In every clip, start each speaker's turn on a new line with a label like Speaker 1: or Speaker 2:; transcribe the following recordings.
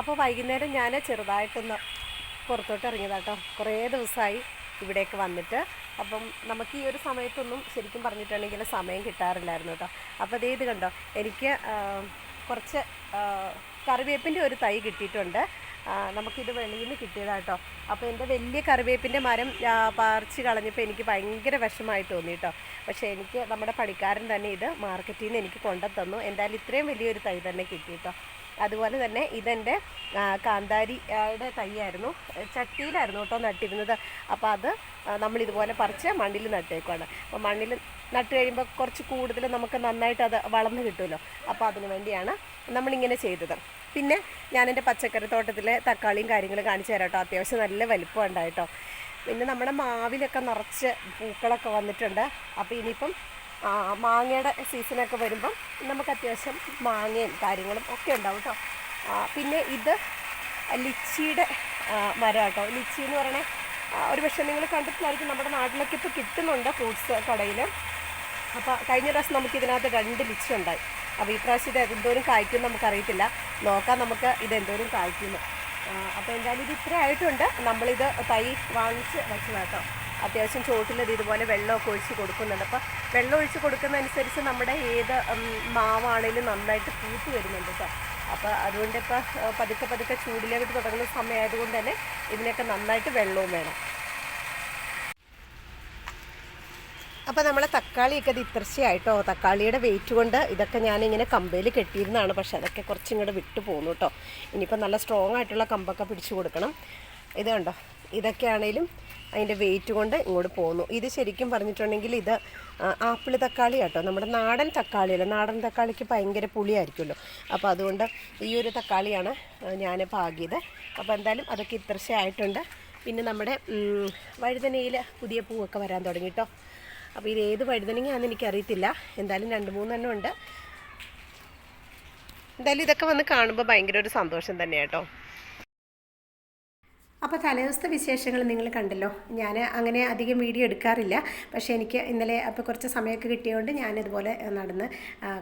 Speaker 1: അപ്പോൾ വൈകുന്നേരം ഞാൻ ചെറുതായിട്ടൊന്ന് പുറത്തോട്ട് ഇറങ്ങിയതാട്ടോ. കുറേ ദിവസമായി ഇവിടേക്ക് വന്നിട്ട്. അപ്പം നമുക്ക് ഈ ഒരു സമയത്തൊന്നും ശരിക്കും പറഞ്ഞിട്ടുണ്ടെങ്കിൽ സമയം കിട്ടാറില്ലായിരുന്നു കേട്ടോ. അപ്പോൾ അതേ ഇത് കണ്ടോ എനിക്ക് കുറച്ച് കറിവേപ്പിന്റെ ഒരു തൈ കിട്ടിയിട്ടുണ്ട്. നമുക്കിത് വെളിയിൽ നിന്ന് കിട്ടിയതാട്ടോ. അപ്പോൾ എന്റെ വലിയ കറിവേപ്പിന്റെ മരം പറിച്ച് കളഞ്ഞപ്പോൾ എനിക്ക് ഭയങ്കര വിഷമായി തോന്നി പക്ഷേ എനിക്ക് നമ്മുടെ പണിക്കാരൻ തന്നെ ഇത് മാർക്കറ്റിൽ നിന്ന് എനിക്ക് കൊണ്ടുത്തന്നു എന്തായാലും ഇത്രയും വലിയൊരു തൈ തന്നെ കിട്ടി കേട്ടോ. അതുപോലെ തന്നെ ഇതെന്റെ കാന്താരിയുടെ തൈയായിരുന്നു. ചട്ടിയിലായിരുന്നു കേട്ടോ നട്ടിരുന്നത്. അപ്പോൾ അത് നമ്മളിതുപോലെ പറിച്ച് മണ്ണിൽ നട്ടേക്കുവാണ്. അപ്പോൾ മണ്ണിൽ നട്ട് കഴിയുമ്പോൾ കുറച്ച് കൂടുതൽ നമുക്ക് നന്നായിട്ട് അത് വളർന്നു കിട്ടുമല്ലോ. അപ്പോൾ അതിനു വേണ്ടിയാണ് നമ്മളിങ്ങനെ ചെയ്തത്. പിന്നെ ഞാൻ എന്റെ പച്ചക്കറി തോട്ടത്തിലെ തക്കാളിയും കാര്യങ്ങളും കാണിച്ചു തരാം കേട്ടോ. അത്യാവശ്യം നല്ല വലിപ്പം ഉണ്ടായിട്ടോ. പിന്നെ നമ്മുടെ മാവിലൊക്കെ നിറച്ച് പൂക്കളൊക്കെ വന്നിട്ടുണ്ട്. അപ്പോൾ ഇനിയിപ്പം മാങ്ങയുടെ സീസണൊക്കെ വരുമ്പം നമുക്ക് അത്യാവശ്യം മാങ്ങയും കാര്യങ്ങളും ഒക്കെ ഉണ്ടാവും കേട്ടോ പിന്നെ ഇത് ലിച്ചിയുടെ മരം കേട്ടോ ലിച്ചി എന്ന് പറയണേ ഒരു പക്ഷേ നിങ്ങൾ കണ്ടിട്ടില്ലായിരിക്കും നമ്മുടെ നാട്ടിലൊക്കെ ഇപ്പോൾ കിട്ടുന്നുണ്ട് ഫ്രൂട്ട്സ് കടയിൽ അപ്പോൾ കഴിഞ്ഞ പ്രാവശ്യം നമുക്ക് ഇതിനകത്ത് രണ്ട് ലിച്ചി ഉണ്ടായി. അപ്പോൾ ഈ പ്രാവശ്യം ഇത് എന്തോരം കായ്ക്കും നമുക്കറിയത്തില്ല നോക്കാം നമുക്ക് ഇത് എന്തോരം കായ്ക്കുന്നു അപ്പോൾ എന്തായാലും ഇത് ഇത്ര ആയിട്ടുണ്ട്. നമ്മളിത് തൈ വാങ്ങിച്ച് വെച്ചതാട്ടോ അത്യാവശ്യം ചോട്ടിലത് ഇതുപോലെ വെള്ളമൊക്കെ ഒഴിച്ച് കൊടുക്കുന്നുണ്ട്. അപ്പോൾ വെള്ളം ഒഴിച്ച് കൊടുക്കുന്നതനുസരിച്ച് നമ്മുടെ ഏത് മാവാണേലും നന്നായിട്ട് പൂത്ത് വരുന്നുണ്ട് കേട്ടോ അപ്പോൾ അതുകൊണ്ട് ഇപ്പോൾ പതുക്കെ പതുക്കെ ചൂടിലേക്ക് തുടങ്ങുന്ന സമയമായതുകൊണ്ട് തന്നെ ഇതിനൊക്കെ നന്നായിട്ട് വെള്ളവും വേണം. അപ്പോൾ നമ്മളെ തക്കാളിയൊക്കെ ഇത് ഇത്രച്ചയായിട്ടോ തക്കാളിയുടെ വെയിറ്റ് കൊണ്ട് ഇതൊക്കെ ഞാനിങ്ങനെ കമ്പയിൽ കെട്ടിയിരുന്നതാണ്. പക്ഷെ അതൊക്കെ കുറച്ചും കൂടെ വിട്ടു പോകുന്നു കേട്ടോ ഇനിയിപ്പോൾ നല്ല സ്ട്രോങ് ആയിട്ടുള്ള കമ്പൊക്കെ പിടിച്ചു കൊടുക്കണം. ഇത് കണ്ടോ? ഇതൊക്കെ ആണെങ്കിലും അതിന്റെ വെയിറ്റ് കൊണ്ട് ഇങ്ങോട്ട് പോകുന്നു ഇത് ശരിക്കും പറഞ്ഞിട്ടുണ്ടെങ്കിൽ ഇത് ആപ്പിൾ തക്കാളി കേട്ടോ. നമ്മുടെ നാടൻ തക്കാളിയല്ല നാടൻ തക്കാളിക്ക് ഭയങ്കര പുളിയായിരിക്കുമല്ലോ. അപ്പോൾ അതുകൊണ്ട് ഈ ഒരു തക്കാളിയാണ് ഞാൻ പാകിയത്. അപ്പോൾ എന്തായാലും അതൊക്കെ ഇത്രശയായിട്ടുണ്ട് പിന്നെ നമ്മുടെ വഴുതനയിൽ പുതിയ പൂവൊക്കെ വരാൻ തുടങ്ങി കേട്ടോ. അപ്പോൾ ഇത് ഏത് വഴുതനങ്ങയാണെന്ന് എനിക്കറിയത്തില്ല. എന്തായാലും രണ്ട് മൂന്നെണ്ണം ഉണ്ട്. എന്തായാലും ഇതൊക്കെ വന്ന് കാണുമ്പോൾ ഭയങ്കര ഒരു സന്തോഷം തന്നെയാണ് കേട്ടോ. അപ്പോൾ തലേദിവസത്തെ വിശേഷങ്ങൾ നിങ്ങൾ കണ്ടല്ലോ. ഞാൻ അങ്ങനെ അധികം വീഡിയോ എടുക്കാറില്ല. പക്ഷേ എനിക്ക് ഇന്നലെ അപ്പോൾ കുറച്ച് സമയമൊക്കെ കിട്ടിയതുകൊണ്ട് ഞാനിതുപോലെ നടന്ന്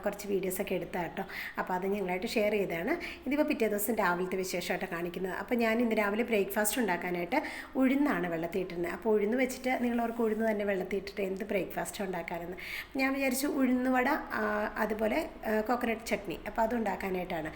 Speaker 1: കുറച്ച് വീഡിയോസൊക്കെ എടുത്താ കേട്ടോ. അപ്പോൾ അത് ഞങ്ങളായിട്ട് ഷെയർ ചെയ്തതാണ്. ഇതിപ്പോൾ പിറ്റേ ദിവസം രാവിലത്തെ വിശേഷമായിട്ട് കാണിക്കുന്നത്. അപ്പോൾ ഞാൻ ഇന്ന് രാവിലെ ബ്രേക്ക്ഫാസ്റ്റ് ഉണ്ടാക്കാനായിട്ട് ഉഴുന്നാണ് വെള്ളത്തിയിട്ടിരുന്നത് അപ്പോൾ ഉഴുന്ന് വെച്ചിട്ട് നിങ്ങൾ അവർക്ക് ഉഴുന്ന് തന്നെ വെള്ളത്തിയിട്ടിട്ട് എന്ത് ബ്രേക്ക്ഫാസ്റ്റ് ഉണ്ടാക്കാനെന്ന്. ഞാൻ വിചാരിച്ചു ഉഴുന്ന് വട അതുപോലെ കോക്കനട്ട് ചട്നി. അപ്പോൾ അത് ഉണ്ടാക്കാനായിട്ടാണ്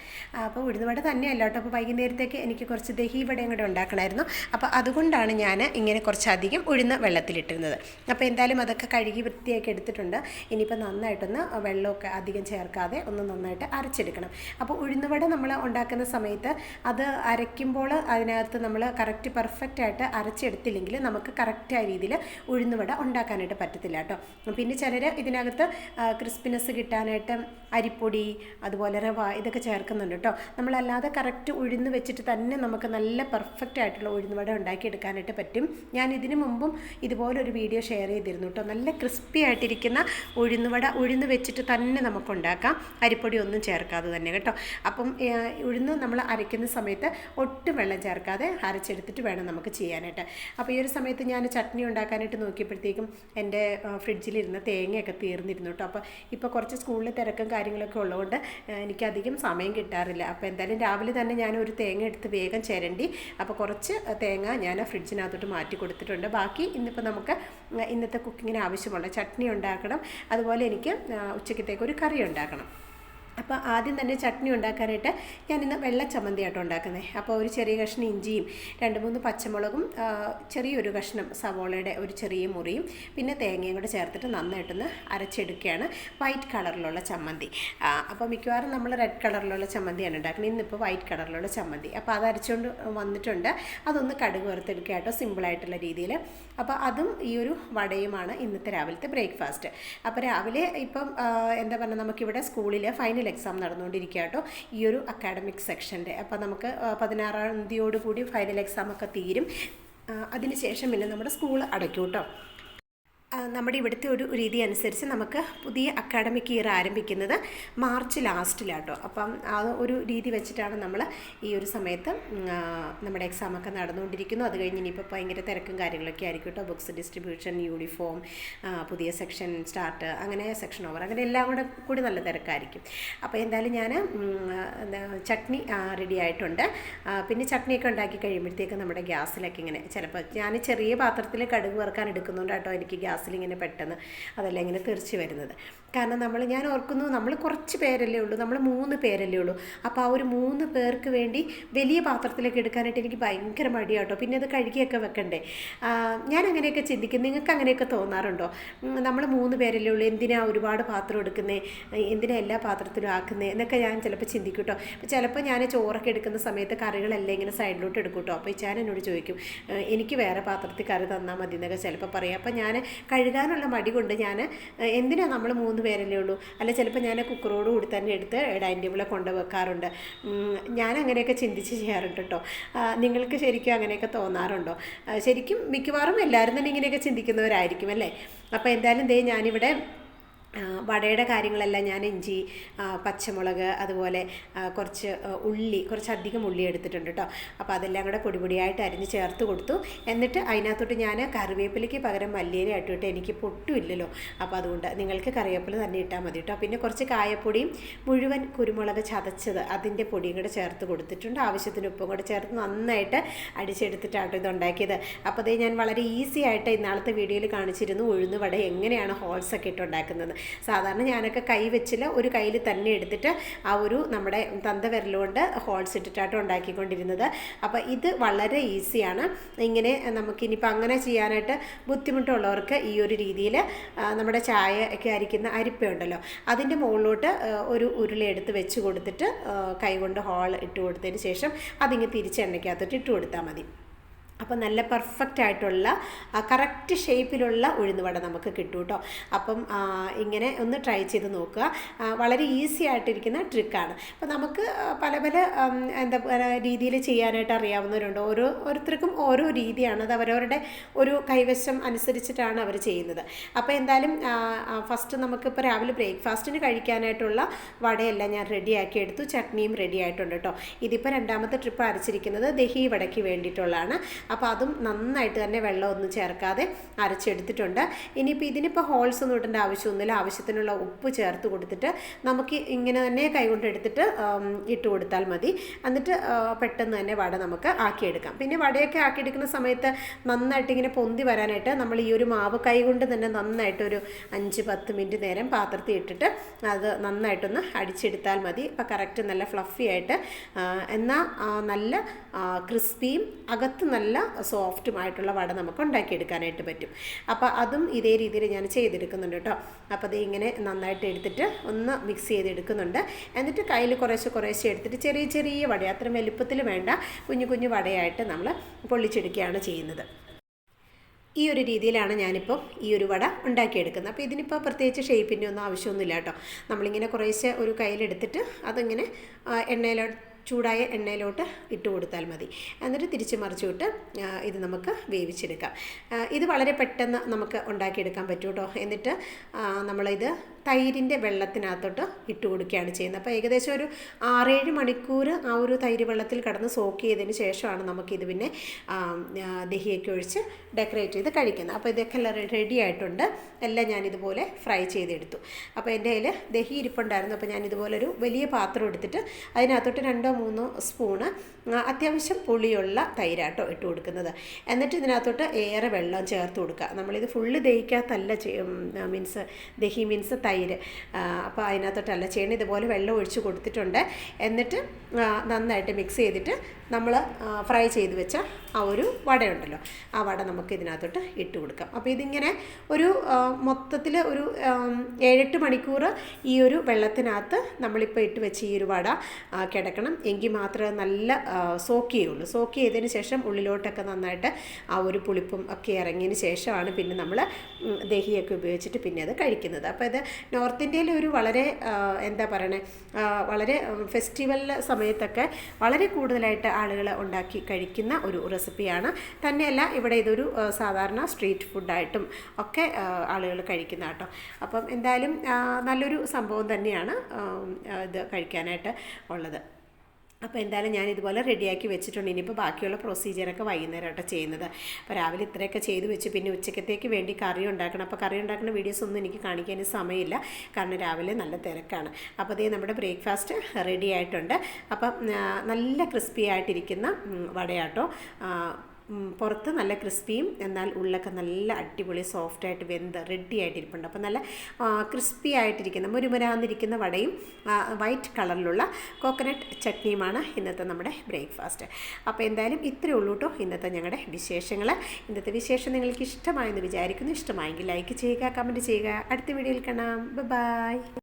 Speaker 1: അപ്പോൾ ഉഴുന്നുവട തന്നെയല്ല കേട്ടോ. അപ്പോൾ വൈകുന്നേരത്തേക്ക് എനിക്ക് കുറച്ച് ദഹി വടയും കൂടെ ഉണ്ടാക്കണമായിരുന്നു അപ്പോൾ അതുകൊണ്ടാണ് ഞാൻ ഇങ്ങനെ കുറച്ചധികം ഉഴുന്ന് വെള്ളത്തിലിട്ടിരുന്നത്. അപ്പോൾ എന്തായാലും അതൊക്കെ കഴുകി വൃത്തിയാക്കി എടുത്തിട്ടുണ്ട്. ഇനിയിപ്പോൾ നന്നായിട്ടൊന്ന് വെള്ളമൊക്കെ അധികം ചേർക്കാതെ ഒന്ന് നന്നായിട്ട് അരച്ചെടുക്കണം. അപ്പോൾ ഉഴുന്നുവട നമ്മൾ ഉണ്ടാക്കുന്ന സമയത്ത് അത് അരയ്ക്കുമ്പോൾ അതിനകത്ത് നമ്മൾ കറക്റ്റ് പെർഫെക്റ്റ് ആയിട്ട് അരച്ചെടുത്തില്ലെങ്കിൽ നമുക്ക് കറക്റ്റായ രീതിയിൽ ഉഴുന്നുവട ഉണ്ടാക്കാനായിട്ട് പറ്റത്തില്ല കേട്ടോ. പിന്നെ ചിലർ ഇതിനകത്ത് ക്രിസ്പിനെസ് കിട്ടാനായിട്ട് അരിപ്പൊടി അതുപോലെ റവ ഇതൊക്കെ ചേർക്കുന്നുണ്ട് കേട്ടോ. നമ്മളല്ലാതെ കറക്റ്റ് ഉഴുന്ന് വെച്ചിട്ട് തന്നെ നമുക്ക് നല്ല പെർഫെക്റ്റ് ആയിട്ടുള്ള ഉഴുന്നുവട ഉണ്ടാക്കിയെടുക്കാനായിട്ട് പറ്റും. ഞാൻ ഇതിനു മുമ്പും ഇതുപോലൊരു വീഡിയോ ഷെയർ ചെയ്തിരുന്നു കേട്ടോ നല്ല ക്രിസ്പി ആയിട്ടിരിക്കുന്ന ഉഴുന്നുവട ഉഴുന്ന് വെച്ചിട്ട് തന്നെ നമുക്ക് ഉണ്ടാക്കാം അരിപ്പൊടി ഒന്നും ചേർക്കാതെ തന്നെ കേട്ടോ. അപ്പം ഉഴുന്ന് നമ്മൾ അരയ്ക്കുന്ന സമയത്ത് ഒട്ടും വെള്ളം ചേർക്കാതെ അരച്ചെടുത്തിട്ട് വേണം നമുക്ക് ചെയ്യാനായിട്ട്. അപ്പോൾ ഈ ഒരു സമയത്ത് ഞാൻ ചട്നി ഉണ്ടാക്കാനായിട്ട് നോക്കിയപ്പോഴത്തേക്കും എന്റെ ഫ്രിഡ്ജിലിരുന്ന തേങ്ങയൊക്കെ തീർന്നിരുന്നു കേട്ടോ അപ്പോൾ ഇപ്പോൾ കുറച്ച് സ്കൂളിൽ തിരക്കും കാര്യങ്ങളൊക്കെ ഉള്ളതുകൊണ്ട് എനിക്കധികം സമയം കിട്ടാറില്ല. അപ്പോൾ എന്തായാലും രാവിലെ തന്നെ ഞാൻ ഒരു തേങ്ങ എടുത്ത് വേഗം ചിരണ്ടി അപ്പോൾ കുറച്ച് തേങ്ങ ഞാൻ ഫ്രിഡ്ജിനകത്തോട്ട് മാറ്റി കൊടുത്തിട്ടുണ്ട്. ബാക്കി ഇന്നിപ്പോൾ നമുക്ക് ഇന്നത്തെ കുക്കിങ്ങിന് ആവശ്യമുള്ള ചട്നി ഉണ്ടാക്കണം. അതുപോലെ എനിക്ക് ഉച്ചക്കത്തേക്ക് ഒരു കറി ഉണ്ടാക്കണം. അപ്പോൾ ആദ്യം തന്നെ ചട്നി ഉണ്ടാക്കാനായിട്ട് ഞാനിന്ന് വെള്ള ചമ്മന്തി ആട്ടോ ഉണ്ടാക്കുന്നത്. അപ്പോൾ ഒരു ചെറിയ കഷ്ണം ഇഞ്ചിയും രണ്ട് മൂന്ന് പച്ചമുളകും ചെറിയൊരു കഷ്ണം സവോളയുടെ ഒരു ചെറിയ മുറിയും പിന്നെ തേങ്ങയും കൂടെ ചേർത്തിട്ട് നന്നായിട്ടൊന്ന് അരച്ചെടുക്കുകയാണ് വൈറ്റ് കളറിലുള്ള ചമ്മന്തി. അപ്പോൾ മിക്കവാറും നമ്മൾ റെഡ് കളറിലുള്ള ചമ്മന്തിയാണ് ഉണ്ടാക്കുന്നത്. ഇന്നിപ്പോൾ വൈറ്റ് കളറിലുള്ള ചമ്മന്തി. അപ്പോൾ അത് അരച്ചുകൊണ്ട് വന്നിട്ടുണ്ട്. അതൊന്ന് കടുക് വറുത്തെടുക്കുക കേട്ടോ സിമ്പിളായിട്ടുള്ള രീതിയിൽ. അപ്പോൾ അതും ഈ ഒരു വടയുമാണ് ഇന്നത്തെ രാവിലത്തെ ബ്രേക്ക്ഫാസ്റ്റ്. അപ്പോൾ രാവിലെ ഇപ്പം എന്താ പറയുക നമുക്കിവിടെ സ്കൂളിൽ ഫൈനൽ എക്സാം നടന്നുകൊണ്ടിരിക്കുക കേട്ടോ. ഈ ഒരു അക്കാഡമിക് സെക്ഷന്റെ അപ്പോൾ നമുക്ക് പതിനാറാം തീയതിയോടുകൂടി ഫൈനൽ എക്സാം ഒക്കെ തീരും. അതിനുശേഷം പിന്നെ നമ്മുടെ സ്കൂൾ അടയ്ക്കും കേട്ടോ. നമ്മുടെ ഇവിടുത്തെ ഒരു രീതി അനുസരിച്ച് നമുക്ക് പുതിയ അക്കാഡമിക് ഇയർ ആരംഭിക്കുന്നത് മാർച്ച് ലാസ്റ്റിലാട്ടോ. അപ്പം ആ ഒരു രീതി വെച്ചിട്ടാണ് നമ്മൾ ഈ ഒരു സമയത്ത് നമ്മുടെ എക്സാമൊക്കെ നടന്നുകൊണ്ടിരിക്കുന്നു. അത് കഴിഞ്ഞ് ഇനിയിപ്പോൾ ഭയങ്കര തിരക്കും കാര്യങ്ങളൊക്കെ ആയിരിക്കും കേട്ടോ. ബുക്സ് ഡിസ്ട്രിബ്യൂഷൻ യൂണിഫോം പുതിയ സെക്ഷൻ സ്റ്റാർട്ട് അങ്ങനെ സെക്ഷൻ ഓവർ അങ്ങനെ എല്ലാം കൂടെ കൂടി നല്ല തിരക്കായിരിക്കും. അപ്പോൾ എന്തായാലും ഞാൻ ചട്നി റെഡി ആയിട്ടുണ്ട്. പിന്നെ ചട്നിയൊക്കെ ഉണ്ടാക്കി കഴിയുമ്പോഴത്തേക്ക് നമ്മുടെ ഗ്യാസിലൊക്കെ ഇങ്ങനെ ചിലപ്പോൾ ഞാൻ ചെറിയ പാത്രത്തിൽ കടുക് വറുക്കാൻ എടുക്കുന്നുണ്ട് കേട്ടോ എനിക്ക് ഗ്യാസിൽ ഇങ്ങനെ പെട്ടെന്ന് അതെല്ലാം ഇങ്ങനെ തെറിച്ച് വരുന്നത്. കാരണം നമ്മൾ ഞാൻ ഓർക്കുന്നു നമ്മൾ കുറച്ച് പേരല്ലേ ഉള്ളൂ നമ്മൾ മൂന്ന് പേരല്ലേ ഉള്ളൂ. അപ്പോൾ ആ ഒരു മൂന്ന് പേർക്ക് വേണ്ടി വലിയ പാത്രത്തിലേക്ക് എടുക്കാനായിട്ട് എനിക്ക് ഭയങ്കര മടിയാട്ടോ. പിന്നെ അത് കഴുകിയൊക്കെ വെക്കണ്ടേ? ഞാൻ അങ്ങനെയൊക്കെ ചിന്തിക്കും നിങ്ങൾക്ക് അങ്ങനെയൊക്കെ തോന്നാറുണ്ടോ? നമ്മൾ മൂന്ന് പേരല്ലേ ഉള്ളൂ എന്തിനാ ഒരുപാട് പാത്രം എടുക്കുന്നേ? എന്തിനാ എല്ലാ പാത്രത്തിലും ആക്കുന്നേ? എന്നൊക്കെ ഞാൻ ചിലപ്പോൾ ചിന്തിക്കും കേട്ടോ ചിലപ്പോൾ ഞാൻ ചോറൊക്കെ എടുക്കുന്ന സമയത്ത് കറികളെല്ലാം ഇങ്ങനെ സൈഡിലോട്ട് എടുക്കും കേട്ടോ അപ്പോൾ ഞാൻ എന്നോട് ചോദിക്കും എനിക്ക് വേറെ പാത്രത്തിൽ കറി തന്നാൽ മതി എന്നൊക്കെ ചിലപ്പോൾ പറയും. അപ്പോൾ ഞാൻ കഴുകാനുള്ള മടി കൊണ്ട് ഞാൻ എന്തിനാ നമ്മൾ മൂന്ന് പേരല്ലേ ഉള്ളൂ? അല്ല ചിലപ്പോൾ ഞാൻ കുക്കറോട് കൂടി തന്നെ എടുത്ത് ഡൈനിങ് ടേബിളിൽ കൊണ്ട് വെക്കാറുണ്ട് ഞാൻ അങ്ങനെയൊക്കെ ചിന്തിച്ച് ചെയ്യാറുണ്ട് കേട്ടോ. നിങ്ങൾക്ക് ശരിക്കും അങ്ങനെയൊക്കെ തോന്നാറുണ്ടോ? ശരിക്കും മിക്കവാറും എല്ലാവരും തന്നെ ഇങ്ങനെയൊക്കെ ചിന്തിക്കുന്നവരായിരിക്കും അല്ലേ? അപ്പോൾ എന്തായാലും ദേ ഞാനിവിടെ വടയുടെ കാര്യങ്ങളെല്ലാം ഞാൻ ഇഞ്ചി പച്ചമുളക് അതുപോലെ കുറച്ച് ഉള്ളി കുറച്ചധികം ഉള്ളി എടുത്തിട്ടുണ്ട് കേട്ടോ അപ്പോൾ അതെല്ലാം കൂടെ പൊടിപൊടിയായിട്ട് അരിഞ്ഞ് ചേർത്ത് കൊടുത്തു. എന്നിട്ട് അതിനകത്തോട്ട് ഞാൻ കറിവേപ്പിലയ്ക്ക് പകരം മല്ലിയില ഇട്ടിട്ട് എനിക്ക് പൊട്ടുമില്ലല്ലോ അപ്പോൾ അതുകൊണ്ട് നിങ്ങൾക്ക് കറിവേപ്പില തന്നെ ഇട്ടാൽ മതി കേട്ടോ പിന്നെ കുറച്ച് കായപ്പൊടിയും മുഴുവൻ കുരുമുളക് ചതച്ചത് അതിന്റെ പൊടിയും കൂടെ ചേർത്ത് കൊടുത്തിട്ടുണ്ട്. ആവശ്യത്തിന് ഉപ്പും കൂടെ ചേർത്ത് നന്നായിട്ട് അടിച്ചെടുത്തിട്ടാണ് ഇത് ഉണ്ടാക്കിയത്. അപ്പോൾ അതേ ഞാൻ വളരെ ഈസി ആയിട്ട് ഇന്നാളത്തെ വീഡിയോയിൽ കാണിച്ചിരുന്നു ഉഴുന്ന് വട എങ്ങനെയാണ് ഹോൾസൊക്കെ ഇട്ടുണ്ടാക്കുന്നത് സാധാരണ ഞാനൊക്കെ കൈ വെച്ചിൽ ഒരു കയ്യിൽ തന്നെ എടുത്തിട്ട് ആ ഒരു നമ്മുടെ തന്ത വിരലുകൊണ്ട് ഹോൾസ് ഇട്ടിട്ടാട്ടോ ഉണ്ടാക്കിക്കൊണ്ടിരുന്നത്. അപ്പോൾ ഇത് വളരെ ഈസിയാണ്. ഇങ്ങനെ നമുക്കിനിയിപ്പോൾ അങ്ങനെ ചെയ്യാനായിട്ട് ബുദ്ധിമുട്ടുള്ളവർക്ക് ഈ ഒരു രീതിയിൽ നമ്മുടെ ചായ ഒക്കെ അരിക്കുന്ന അരിപ്പയുണ്ടല്ലോ അതിന്റെ മുകളിലോട്ട് ഒരു ഉരുളി എടുത്ത് വെച്ച് കൊടുത്തിട്ട് കൈകൊണ്ട് ഹോൾ ഇട്ട് കൊടുത്തതിന് ശേഷം അതിങ്ങ് തിരിച്ച് എണ്ണയ്ക്കകത്തോട്ട് ഇട്ട് കൊടുത്താൽ മതി. അപ്പോൾ നല്ല പെർഫെക്റ്റ് ആയിട്ടുള്ള കറക്റ്റ് ഷേപ്പിലുള്ള ഉഴുന്നുവട നമുക്ക് കിട്ടും കേട്ടോ അപ്പം ഇങ്ങനെ ഒന്ന് ട്രൈ ചെയ്ത് നോക്കുക. വളരെ ഈസി ആയിട്ടിരിക്കുന്ന ട്രിക്കാണ് അപ്പോൾ നമുക്ക് പല പല എന്താ രീതിയിൽ ചെയ്യാനായിട്ട് അറിയാവുന്നവരുണ്ട്. ഓരോ ഓരോരുത്തർക്കും ഓരോ രീതിയാണ് അത് അവരവരുടെ ഒരു കൈവശം അനുസരിച്ചിട്ടാണ് അവർ ചെയ്യുന്നത്. അപ്പോൾ എന്തായാലും ഫസ്റ്റ് നമുക്കിപ്പോൾ രാവിലെ ബ്രേക്ക്ഫാസ്റ്റിന് കഴിക്കാനായിട്ടുള്ള വടയെല്ലാം ഞാൻ റെഡിയാക്കി എടുത്തു. ചട്നിയും റെഡി ആയിട്ടുണ്ട് കേട്ടോ ഇതിപ്പോൾ രണ്ടാമത്തെ ട്രിപ്പ് അരച്ചിരിക്കുന്നത് ദഹി വടയ്ക്ക് വേണ്ടിയിട്ടുള്ളതാണ്. അപ്പോൾ അതും നന്നായിട്ട് തന്നെ വെള്ളമൊന്നും ചേർക്കാതെ അരച്ചെടുത്തിട്ടുണ്ട്. ഇനിയിപ്പോൾ ഇതിനിപ്പോൾ ഹോൾസ് ഒന്നും ഇടേണ്ട ആവശ്യമൊന്നുമില്ല. ആവശ്യത്തിനുള്ള ഉപ്പ് ചേർത്ത് കൊടുത്തിട്ട് നമുക്ക് ഇങ്ങനെ തന്നെ കൈകൊണ്ട് എടുത്തിട്ട് ഇട്ട് കൊടുത്താൽ മതി. എന്നിട്ട് പെട്ടെന്ന് തന്നെ വട നമുക്ക് ആക്കിയെടുക്കാം. പിന്നെ വടയൊക്കെ ആക്കിയെടുക്കുന്ന സമയത്ത് നന്നായിട്ട് ഇങ്ങനെ പൊന്തി വരാനായിട്ട് നമ്മൾ ഈ ഒരു മാവ് കൈ കൊണ്ട് തന്നെ നന്നായിട്ട് ഒരു അഞ്ച് പത്ത് മിനിറ്റ് നേരം പാത്രത്തിൽ ഇട്ടിട്ട് അത് നന്നായിട്ടൊന്ന് അടിച്ചെടുത്താൽ മതി. അപ്പോൾ കറക്റ്റ് നല്ല ഫ്ലഫി ആയിട്ട് എന്നാൽ നല്ല ക്രിസ്പിയും അകത്ത് നല്ല സോഫ്റ്റുമായിട്ടുള്ള വട നമുക്ക് ഉണ്ടാക്കിയെടുക്കാനായിട്ട് പറ്റും. അപ്പോൾ അതും ഇതേ രീതിയിൽ ഞാൻ ചെയ്തെടുക്കുന്നുണ്ട് കേട്ടോ അപ്പോൾ അത് ഇങ്ങനെ നന്നായിട്ട് എടുത്തിട്ട് ഒന്ന് മിക്സ് ചെയ്തെടുക്കുന്നുണ്ട്. എന്നിട്ട് കയ്യിൽ കുറേശ്ശെ കുറേശ്ശെ എടുത്തിട്ട് ചെറിയ ചെറിയ വട അത്ര വലുപ്പത്തിൽ വേണ്ട കുഞ്ഞു കുഞ്ഞു വടയായിട്ട് നമ്മൾ പൊള്ളിച്ചെടുക്കുകയാണ് ചെയ്യുന്നത്. ഈ ഒരു രീതിയിലാണ് ഞാനിപ്പോൾ ഈ ഒരു വട ഉണ്ടാക്കിയെടുക്കുന്നത്. അപ്പോൾ ഇതിനിപ്പോൾ പ്രത്യേകിച്ച് ഷേപ്പിന്റെ ഒന്നും ആവശ്യമൊന്നുമില്ല കേട്ടോ നമ്മളിങ്ങനെ കുറേശ്ശെ ഒരു കയ്യിലെടുത്തിട്ട് അതിങ്ങനെ എണ്ണയിലെടുത്ത് എണ്ണയിലോ ചൂടായ എണ്ണയിലോട്ട് ഇട്ട് കൊടുത്താൽ മതി. എന്നിട്ട് തിരിച്ച് മറിച്ചുവിട്ട് ഇത് നമുക്ക് വേവിച്ചെടുക്കാം. ഇത് വളരെ പെട്ടെന്ന് നമുക്ക് ഉണ്ടാക്കിയെടുക്കാൻ പറ്റും കേട്ടോ എന്നിട്ട് നമ്മളിത് തൈരിന്റെ വെള്ളത്തിനകത്തോട്ട് ഇട്ട് കൊടുക്കുകയാണ് ചെയ്യുന്നത്. അപ്പോൾ ഏകദേശം ഒരു ആറേഴ് മണിക്കൂർ ആ ഒരു തൈര് വെള്ളത്തിൽ കടന്ന് സോക്ക് ചെയ്തതിന് ശേഷമാണ് നമുക്കിത് പിന്നെ ദഹിയൊക്കെ ഒഴിച്ച് ഡെക്കറേറ്റ് ചെയ്ത് കഴിക്കുന്നത്. അപ്പോൾ ഇതൊക്കെ എല്ലാം റെഡി ആയിട്ടുണ്ട്. എല്ലാം ഞാനിതുപോലെ ഫ്രൈ ചെയ്തെടുത്തു. അപ്പോൾ എന്റെ കയ്യിൽ ദഹി ഇരിപ്പുണ്ടായിരുന്നു. അപ്പോൾ ഞാൻ ഇതുപോലൊരു വലിയ പാത്രം എടുത്തിട്ട് അതിനകത്തോട്ട് രണ്ടോ മൂന്നോ സ്പൂണ് അത്യാവശ്യം പുളിയുള്ള തൈരാട്ടോ ഇട്ട് കൊടുക്കുന്നത്. എന്നിട്ട് ഇതിനകത്തോട്ട് ഏറെ വെള്ളം ചേർത്ത് കൊടുക്കുക. നമ്മളിത് ഫുള്ള് ദഹിക്കാത്തല്ല മീൻസ് ദഹി മീൻസ് തൈര്. അപ്പോൾ അതിനകത്തോട്ടല്ല ചെയ്യണം ഇതുപോലെ വെള്ളം ഒഴിച്ച് കൊടുത്തിട്ടുണ്ട്. എന്നിട്ട് നന്നായിട്ട് മിക്സ് ചെയ്തിട്ട് നമ്മൾ ഫ്രൈ ചെയ്ത് വെച്ച ആ ഒരു വടയുണ്ടല്ലോ. ആ വട നമുക്ക് ഇതിനകത്തോട്ട് ഇട്ട് കൊടുക്കാം. അപ്പോൾ ഇതിങ്ങനെ ഒരു മൊത്തത്തിൽ ഒരു ഏഴെട്ട് മണിക്കൂർ ഈ ഒരു വെള്ളത്തിനകത്ത് നമ്മളിപ്പോൾ ഇട്ട് വെച്ച് ഈ ഒരു വട കിടക്കണം. എങ്കിൽ മാത്രമേ നല്ല സോക്ക് ചെയ്യുള്ളൂ. സോക്ക് ചെയ്തതിന് ശേഷം ഉള്ളിലോട്ടൊക്കെ നന്നായിട്ട് ആ ഒരു പുളിപ്പും ഒക്കെ ഇറങ്ങിയതിന് ശേഷമാണ് പിന്നെ നമ്മൾ ദഹിയൊക്കെ ഉപയോഗിച്ചിട്ട് പിന്നെ അത് കഴിക്കുന്നത്. അപ്പോൾ ഇത് നോർത്ത് ഇന്ത്യയിലെ ഒരു വളരെ എന്താ പറയണേ വളരെ ഫെസ്റ്റിവൽ സമയത്തൊക്കെ വളരെ കൂടുതലായിട്ട് ആളുകൾ ഉണ്ടാക്കി കഴിക്കുന്ന ഒരു റെസിപ്പിയാണ്. തന്നെയല്ല ഇവിടെ ഇതൊരു സാധാരണ സ്ട്രീറ്റ് ഫുഡായിട്ടും ഒക്കെ ആളുകൾ കഴിക്കുന്ന കേട്ടോ. അപ്പം എന്തായാലും നല്ലൊരു സംഭവം തന്നെയാണ് ഇത് കഴിക്കാനായിട്ട് ഉള്ളത്. അപ്പോൾ എന്തായാലും ഞാൻ ഇതുപോലെ റെഡിയാക്കി വെച്ചിട്ടുണ്ട്. ഇനിയിപ്പോൾ ബാക്കിയുള്ള പ്രൊസീജിയറൊക്കെ വൈകുന്നേരം ആട്ടോ ചെയ്യുന്നത്. അപ്പോൾ രാവിലെ ഇത്രയൊക്കെ ചെയ്ത് വെച്ച് പിന്നെ ഉച്ചക്കത്തേക്ക് വേണ്ടി കറി ഉണ്ടാക്കണം. അപ്പോൾ കറി ഉണ്ടാക്കുന്ന വീഡിയോസ് ഒന്നും എനിക്ക് കാണിക്കാൻ സമയമില്ല. കാരണം രാവിലെ നല്ല തിരക്കാണ്. അപ്പോൾ അതേ നമ്മുടെ ബ്രേക്ക്ഫാസ്റ്റ് റെഡി ആയിട്ടുണ്ട്. അപ്പം നല്ല ക്രിസ്പി ആയിട്ടിരിക്കുന്ന വടയാട്ടോ. പുറത്ത് നല്ല ക്രിസ്പിയും എന്നാൽ ഉള്ളൊക്കെ നല്ല അടിപൊളി സോഫ്റ്റ് ആയിട്ട് വെന്ത് റെഡി ആയിട്ടിരിപ്പുണ്ട്. അപ്പോൾ നല്ല ക്രിസ്പി ആയിട്ടിരിക്കുന്ന മുരുമുരാന്നിരിക്കുന്ന വടയും വൈറ്റ് കളറിലുള്ള കോക്കനട്ട് ചട്നിയുമാണ് ഇന്നത്തെ നമ്മുടെ ബ്രേക്ക്ഫാസ്റ്റ് അപ്പോൾ എന്തായാലും ഇത്രയേ ഉള്ളൂ കേട്ടോ ഇന്നത്തെ ഞങ്ങളുടെ വിശേഷങ്ങൾ ഇന്നത്തെ വിശേഷം നിങ്ങൾക്ക് ഇഷ്ടമായെന്ന് വിചാരിക്കുന്നു. ഇഷ്ടമായെങ്കിൽ ലൈക്ക് ചെയ്യുക കമന്റ് ചെയ്യുക. അടുത്ത വീഡിയോയിൽ കാണാം. ബൈ